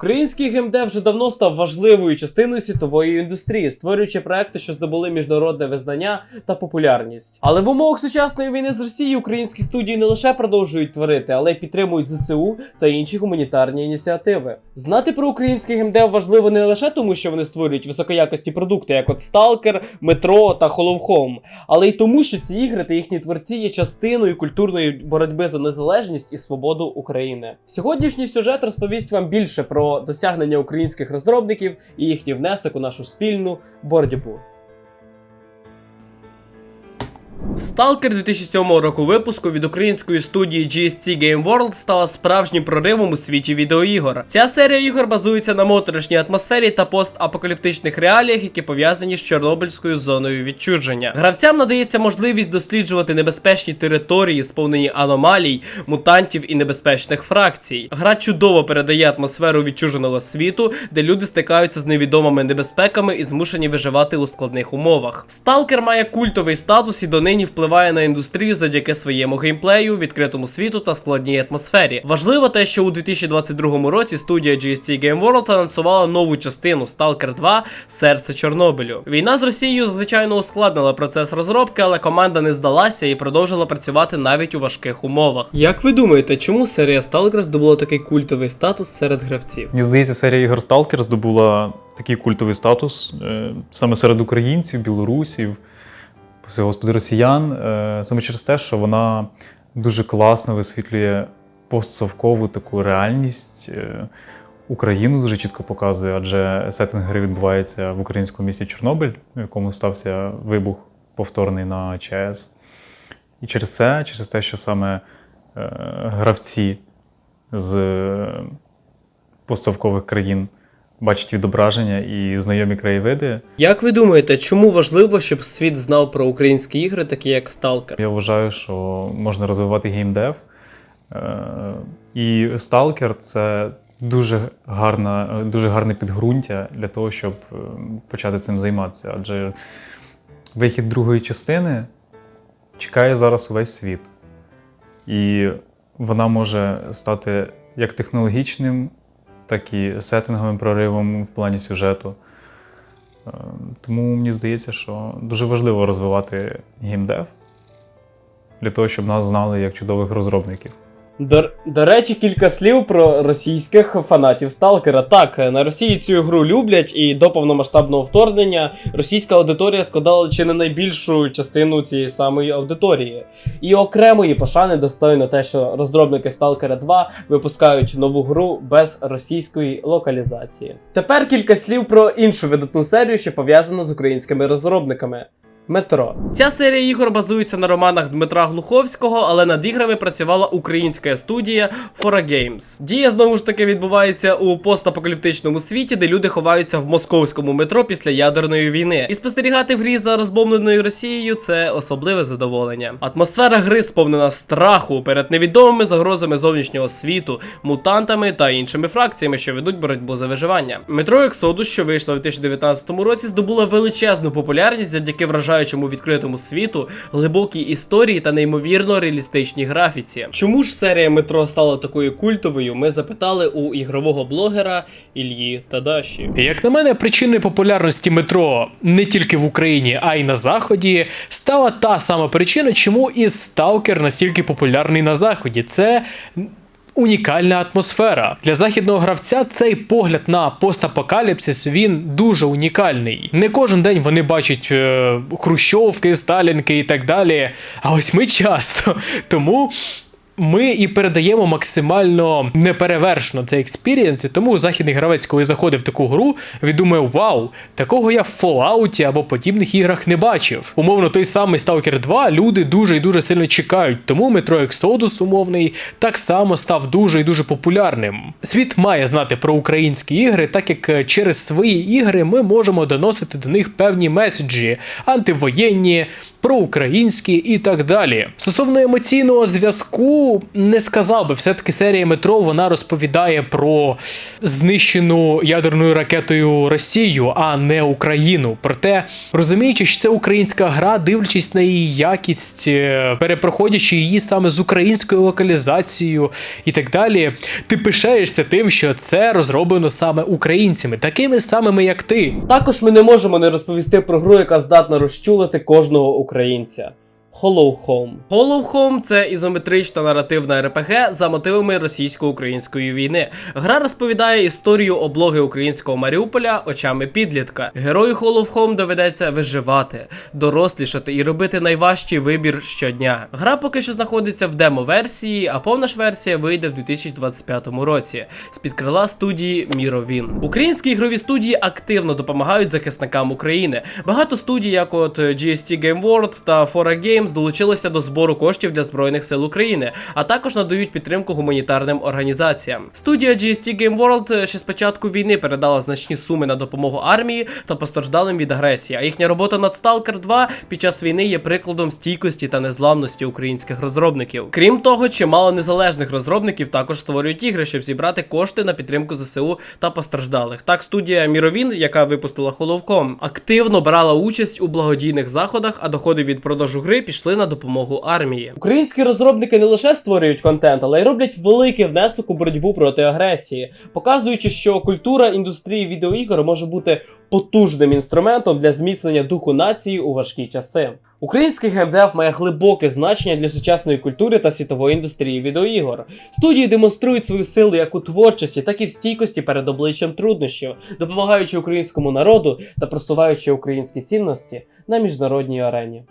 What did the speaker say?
Український геймдев вже давно став важливою частиною світової індустрії, створюючи проекти, що здобули міжнародне визнання та популярність. Але в умовах сучасної війни з Росією українські студії не лише продовжують творити, але й підтримують ЗСУ та інші гуманітарні ініціативи. Знати про український геймдев важливо не лише тому, що вони створюють високоякості продукти, як от Stalker, Metro та Hollow Home, але й тому, що ці ігри та їхні творці є частиною культурної боротьби за незалежність і свободу України. Сьогоднішній сюжет розповість вам більше про досягнення українських розробників і їхній внесок у нашу спільну боротьбу. Stalker 2007 року випуску від української студії GSC Game World стала справжнім проривом у світі відеоігор. Ця серія ігор базується на моторошній атмосфері та постапокаліптичних реаліях, які пов'язані з Чорнобильською зоною відчудження. Гравцям надається можливість досліджувати небезпечні території, сповнені аномалій, мутантів і небезпечних фракцій. Гра чудово передає атмосферу відчуженого світу, де люди стикаються з невідомими небезпеками і змушені виживати у складних умовах. Сталкер має культовий статус і донині впливає на індустрію завдяки своєму геймплею, відкритому світу та складній атмосфері. Важливо те, що у 2022 році студія GST Game World анонсувала нову частину Stalker 2 Серце Чорнобилю. Війна з Росією, звичайно, ускладнила процес розробки, але команда не здалася і продовжила працювати навіть у важких умовах. Як ви думаєте, чому серія Stalker здобула такий культовий статус серед гравців? Мені здається, серія ігор Stalker здобула такий культовий статус е, саме серед українців, білорусів, господи, росіян, е, саме через те, що вона дуже класно висвітлює постсовкову таку реальність. е, Україну дуже чітко показує, адже сеттинг гри відбувається в українському місті Чорнобиль, в якому стався вибух повторний на ЧАЕС. І через це, через те, що саме е, гравці з постсовкових країн бачать відображення і знайомі краєвиди. Як ви думаєте, чому важливо, щоб світ знав про українські ігри, такі як Stalker? Я вважаю, що можна розвивати геймдев. Е, І Stalker це дуже, гарна, дуже гарне підґрунтя для того, щоб е, почати цим займатися. Адже вихід другої частини чекає зараз увесь світ. І вона може стати як технологічним, так і сеттинговим проривом в плані сюжету. Е, Тому мені здається, що дуже важливо розвивати геймдев для того, щоб нас знали як чудових розробників. До, до речі, кілька слів про російських фанатів Сталкера. Так, на Росії цю гру люблять, і до повномасштабного вторгнення російська аудиторія складала чи не найбільшу частину цієї самої аудиторії. І окремої пошани достойно те, що розробники Сталкера 2 випускають нову гру без російської локалізації. Тепер кілька слів про іншу видатну серію, що пов'язана з українськими розробниками. Метро. Ця серія ігор базується на романах Дмитра Глуховського, але над іграми працювала українська студія Fora Games. Дія знову ж таки відбувається у постапокаліптичному світі, де люди ховаються в московському метро після ядерної війни. І спостерігати в грі за розбомбленою Росією це особливе задоволення. Атмосфера гри сповнена страху перед невідомими загрозами зовнішнього світу, мутантами та іншими фракціями, що ведуть боротьбу за виживання. Метро Exodus, що вийшла у 2019 році, здобула величезну популярність завдяки вражаючому відкритому світу, глибокій історії та неймовірно реалістичній графіці. Чому ж серія метро стала такою культовою? Ми запитали у ігрового блогера Ільї Тадаші. Як на мене, причиною популярності метро не тільки в Україні, а й на Заході стала та сама причина, чому і Сталкер настільки популярний на Заході. Це унікальна атмосфера. Для західного гравця цей погляд на постапокаліпсис він дуже унікальний. Не кожен день вони бачать е, хрущовки, сталінки і так далі. А ось ми часто. Тому. Ми і передаємо максимально неперевершено цей експірієнс, тому західний гравець, коли заходить в таку гру, він думає, вау, такого я в Fallout або подібних іграх не бачив. Умовно, той самий Stalker 2 люди дуже і дуже сильно чекають, тому Metro Exodus умовний так само став дуже і дуже популярним. Світ має знати про українські ігри, так як е, через свої ігри ми можемо доносити до них певні меседжі, антивоєнні проукраїнські і так далі. Стосовно емоційного зв'язку, не сказав би, все-таки серія метро вона розповідає про знищену ядерною ракетою Росію, а не Україну. Проте, розуміючи, що це українська гра, дивлячись на її якість, е, перепроходячи її саме з українською локалізацією і так далі, ти пишаєшся тим, що це розроблено саме українцями, такими самими, як ти. Також ми не можемо не розповісти про гру, яка здатна розчулити кожного українця українця. Hollow Home. Hollow Home – це ізометрична наративна РПГ за мотивами російсько-української війни. Гра розповідає історію облоги українського Маріуполя очами підлітка. Герою Hollow Home доведеться виживати, дорослішати і робити найважчий вибір щодня. Гра поки що знаходиться в демо-версії, а повна ж версія вийде в 2025 році з-під крила студії Міровін. Українські ігрові студії активно допомагають захисникам України. Багато студій, як от GST Game World та Fora Games, долучилися до збору коштів для Збройних сил України, а також надають підтримку гуманітарним організаціям. Студія GST Game World ще з початку війни передала значні суми на допомогу армії та постраждалим від агресії. А їхня робота над Stalker 2 під час війни є прикладом стійкості та незламності українських розробників. Крім того, чимало незалежних розробників також створюють ігри, щоб зібрати кошти на підтримку ЗСУ та постраждалих. Так, студія Міровін, яка випустила Холовком, активно брала участь у благодійних заходах, а доходи від продажу гри пішли на допомогу армії. Українські розробники не лише створюють контент, але й роблять великий внесок у боротьбу проти агресії, показуючи, що культура індустрії відеоігор може бути потужним інструментом для зміцнення духу нації у важкі часи. Український геймдев має глибоке значення для сучасної культури та світової індустрії відеоігор. Студії демонструють свою силу як у творчості, так і в стійкості перед обличчям труднощів, допомагаючи українському народу та просуваючи українські цінності на міжнародній арені.